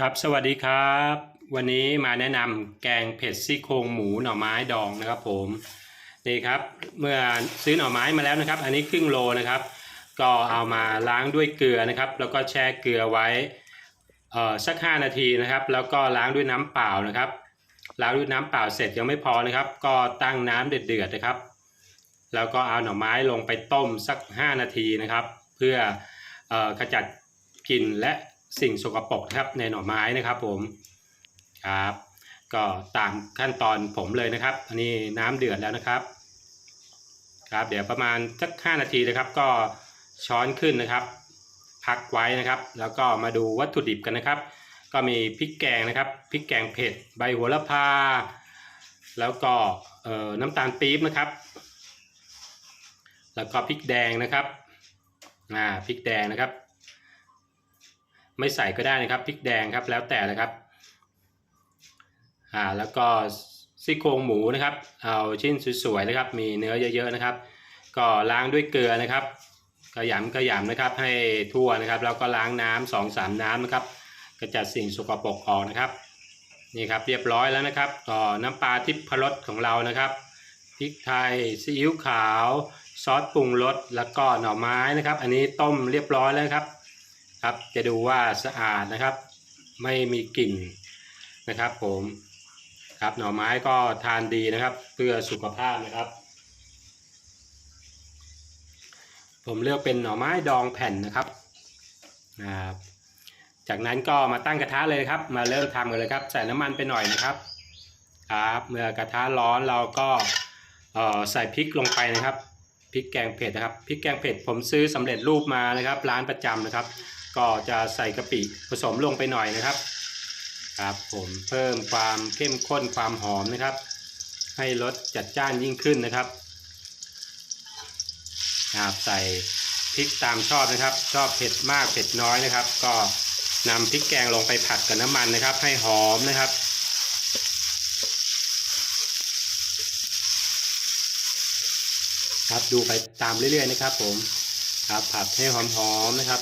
ครับ สวัสดีครับ วันนี้มาแนะนำแกงเผ็ดซี่โครงหมูหน่อไม้ดองนะครับผมนี่ครับเมื่อซื้อหน่อไม้มาแล้วนะครับ อันนี้ครึ่งโลนะครับ ก็เอามาล้างด้วยเกลือนะครับ แล้วก็แช่เกลือไว้เอ่อสัก 5 นาทีนะครับ แล้วก็ล้างด้วยน้ำเปล่านะครับล้างด้วยน้ำเปล่าเสร็จยังไม่พอนะครับ ก็ตั้งน้ำเดือดๆนะครับ แล้วก็เอาหน่อไม้ลงไปต้มสัก 5 นาทีนะครับ เพื่อเอ่อขจัดกลิ่นและ สิ่งสกปรกครับในหน่อไม้นะครับผมครับก็ตามขั้นตอนผมเลยนะครับ อันนี้น้ำเดือดแล้วนะครับครับ เดี๋ยวประมาณสัก5นาทีนะครับ ก็ช้อนขึ้นนะครับ พักไว้นะครับ แล้วก็มาดูวัตถุดิบกันนะครับ ก็มีพริกแกงนะครับพริกแกงเผ็ดใบโหระพา แล้วก็น้ำตาลปี๊บนะครับ แล้วก็พริกแดงนะครับอ่าพริกแดงนะครับ ไม่ใส่ก็ได้นะครับพริกแดงครับแล้วแต่เลยครับอ่าแล้วก็ซี่โครงหมูนะครับ เอาชิ้นสวยๆนะครับ มีเนื้อเยอะๆนะครับ ก็ล้างด้วยเกลือนะครับกระยำกระยำนะครับให้ทั่วนะครับแล้วก็ล้างน้ำสองสามน้ำนะครับกระจัดสิ่งสกปรกออกนะครับนี่ครับเรียบร้อยแล้วนะครับก็น้ำปลาทิพรสของเรานะครับพริกไทยซีอิ๊วขาว ซอสปรุงรสแล้วก็หน่อไม้นะครับ อันนี้ต้มเรียบร้อยแล้วครับ ครับ จะดูว่าสะอาดนะครับ ไม่มีกลิ่นนะครับ ผมครับหน่อไม้ก็ทานดีนะครับ เพื่อสุขภาพนะครับ ผมเลือกเป็นหน่อไม้ดองแผ่นนะครับนะครับ จากนั้นก็มาตั้งกระทะเลยครับ มาเริ่มทำกันเลยครับ ใส่น้ำมันไปหน่อยนะครับครับเมื่อกระทะร้อนเราก็เอ่อใส่พริกลงไปนะครับพริกแกงเผ็ดนะครับพริกแกงเผ็ดผมซื้อสำเร็จรูปมานะครับ ร้านประจำนะครับ ก็จะใส่กะปิผสมลงไปหน่อยนะครับครับผมเพิ่มความเข้มข้นความหอมนะครับ ให้รสจัดจ้านยิ่งขึ้นนะครับครับใส่พริกตามชอบนะครับ ชอบเผ็ดมากเผ็ดน้อยนะครับ ก็นำพริกแกงลงไปผัดกับน้ำมันนะครับ ให้หอมนะครับครับดูไปตามเรื่อยๆนะครับ ผมครับผัดให้หอมๆนะครับ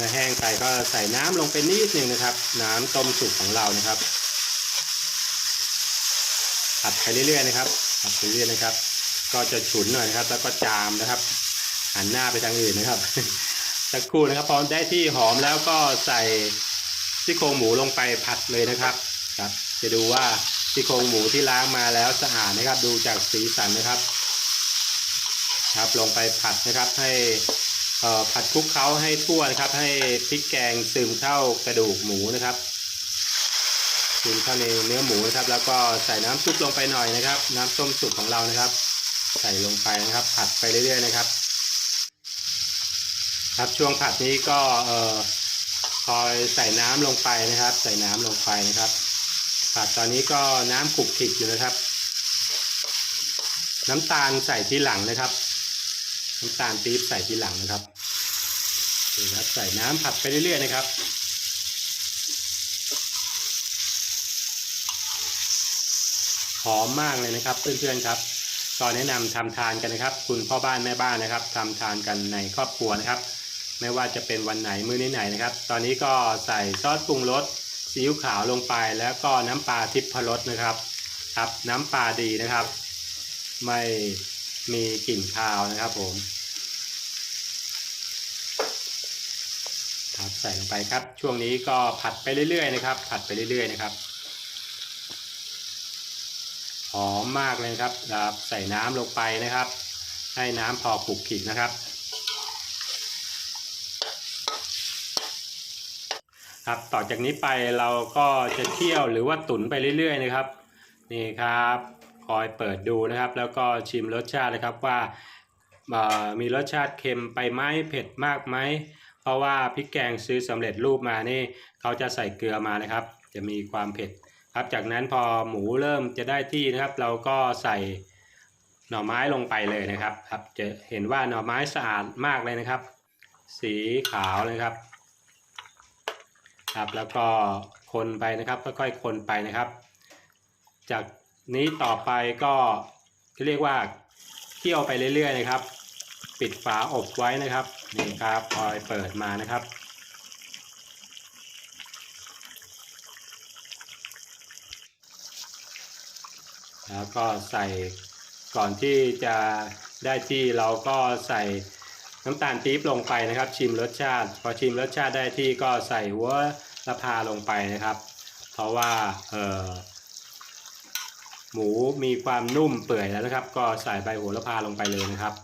จากเนื้อแห้งไปก็ใส่น้ำลงไปนิดหนึ่งนะครับ น้ำต้มสุกของเรานะครับผัดไปเรื่อยๆนะครับผัดไปเรื่อยๆนะครับ ก็จะฉุนหน่อยนะครับ แล้วก็จามนะครับหันหน้าไปทางอื่นนะครับสักครู่นะครับพอได้ที่หอมแล้วก็ใส่ซี่โครงหมูลงไปผัดเลยนะครับครับ จะดูว่าซี่โครงหมูที่ล้างมาแล้วสะอาดนะครับ ดูจากสีสันนะครับ ครับลงไปผัดนะครับให้ ผัดคลุกเคล้าให้ทั่วนะครับ ให้พริกแกงซึมเข้ากระดูกหมูนะครับซึมเข้าในเนื้อหมูนะครับ แล้วก็ใส่น้ำซุปลงไปหน่อยนะครับ น้ำต้มสุกของเรานะครับ ใส่ลงไปนะครับ ผัดไปเรื่อยๆนะครับ ครับช่วงผัดนี้ก็เอ่อคอยใส่น้ำลงไปนะครับ ใส่น้ำลงไปนะครับ ผัดตอนนี้ก็น้ำขลุกขิกอยู่นะครับ น้ำตาลใส่ทีหลังนะครับ น้ำตาลปี๊บใส่ทีหลังนะครับนี่ครับใส่น้ำผัดไปเรื่อยๆนะครับหอมมากเลยนะครับเพื่อนๆครับก็แนะนำทำทานกันนะครับ คุณพ่อบ้านแม่บ้านนะครับทำทานกันในครอบครัวนะครับ ไม่ว่าจะเป็นวันไหนมื้อไหนนะครับ ตอนนี้ก็ใส่ซอสปรุงรสซีอิ๊วขาวลงไป แล้วก็น้ำปลาทิพพรสนะครับ ครับ น้ำปลาดีนะครับ ไม่ มีกลิ่นคาวนะครับผมครับใส่ลงไปครับ ช่วงนี้ก็ผัดไปเรื่อยๆนะครับ ผัดไปเรื่อยๆนะครับหอมมากเลยครับครับใส่น้ำลงไปนะครับ ให้น้ำพอขลุกขลิกนะครับ ครับต่อจากนี้ไปเราก็จะเที่ยวหรือว่าตุ๋นไปเรื่อยๆนะครับ นี่ครับ คอยเปิดดูนะครับ แล้วก็ชิมรสชาตินะครับว่ามีรสชาติเค็มไปไหมเผ็ดมากไหมเพราะว่าพริกแกงซื้อสำเร็จรูปมานี่เขาจะใส่เกลือมานะครับ จะมีความเผ็ดครับจากนั้นพอหมูเริ่มจะได้ที่นะครับ เราก็ใส่หน่อไม้ลงไปเลยนะครับครับ จะเห็นว่าหน่อไม้สะอาดมากเลยนะครับ สีขาวเลยครับครับแล้วก็คนไปนะครับค่อยๆคนไปนะครับ จาก นี้ต่อไปก็เรียกว่าเคี่ยวไปเรื่อยๆนะครับ ปิดฝาอบไว้นะครับนี่ครับพอยเปิดมานะครับ แล้วก็ใส่ก่อนที่จะได้ที่เราก็ใส่น้ำตาลปี๊บลงไปนะครับ ชิมรสชาติ พอชิมรสชาติได้ที่ก็ใส่หัวละพาลงไปนะครับ เพราะว่าเออ หมูมีความนุ่มเปื่อยแล้วนะครับ ก็ใส่ใบโหระพาลงไปเลยนะครับ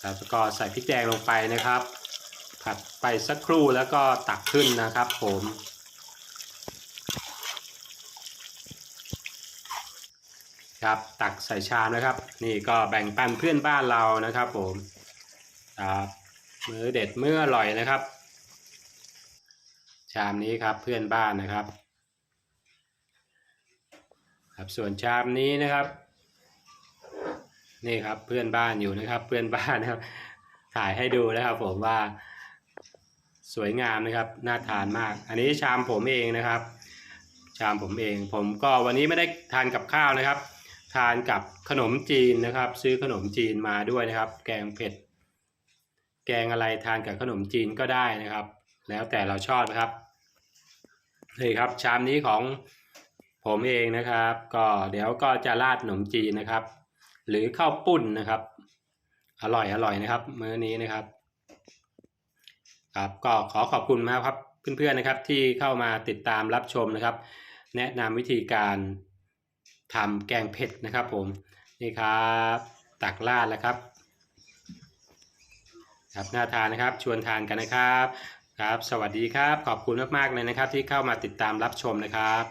แล้วก็ใส่พริกแดงลงไปนะครับ ผัดไปสักครู่แล้วก็ตักขึ้นนะครับ ผมครับตักใส่ชามนะครับ นี่ก็แบ่งปันเพื่อนบ้านเรานะครับ ผมครับมือเด็ดมื้ออร่อยนะครับ ชามนี้ครับเพื่อนบ้านนะครับ ครับส่วนชามนี้นะครับ นี่ครับเพื่อนบ้านอยู่นะครับ เพื่อนบ้านนะครับ ถ่ายให้ดูนะครับ ผมว่าสวยงามนะครับน่าทานมาก อันนี้ชามผมเองนะครับ ชามผมเอง ผมก็วันนี้ไม่ได้ทานกับข้าวนะครับ ทานกับขนมจีนนะครับ ซื้อขนมจีนมาด้วยนะครับ แกงเผ็ด แกงอะไรทานกับขนมจีนก็ได้นะครับ แล้วแต่เราชอบนะครับนี่ครับชามนี้ของ ผมเองนะครับ ก็เดี๋ยวก็จะราดขนมจีนนะครับ หรือข้าวปุ้นนะครับ อร่อยอร่อยนะครับ มื้อนี้นะครับ ครับก็ขอขอบคุณมากครับเพื่อนๆนะครับ ที่เข้ามาติดตามรับชมนะครับ แนะนำวิธีการทำแกงเผ็ดนะครับ ผมนี่ครับตักราดแล้วครับครับน่าทานนะครับชวนทานกันนะครับครับ สวัสดีครับขอบคุณมากๆเลยนะครับ ที่เข้ามาติดตามรับชมนะครับ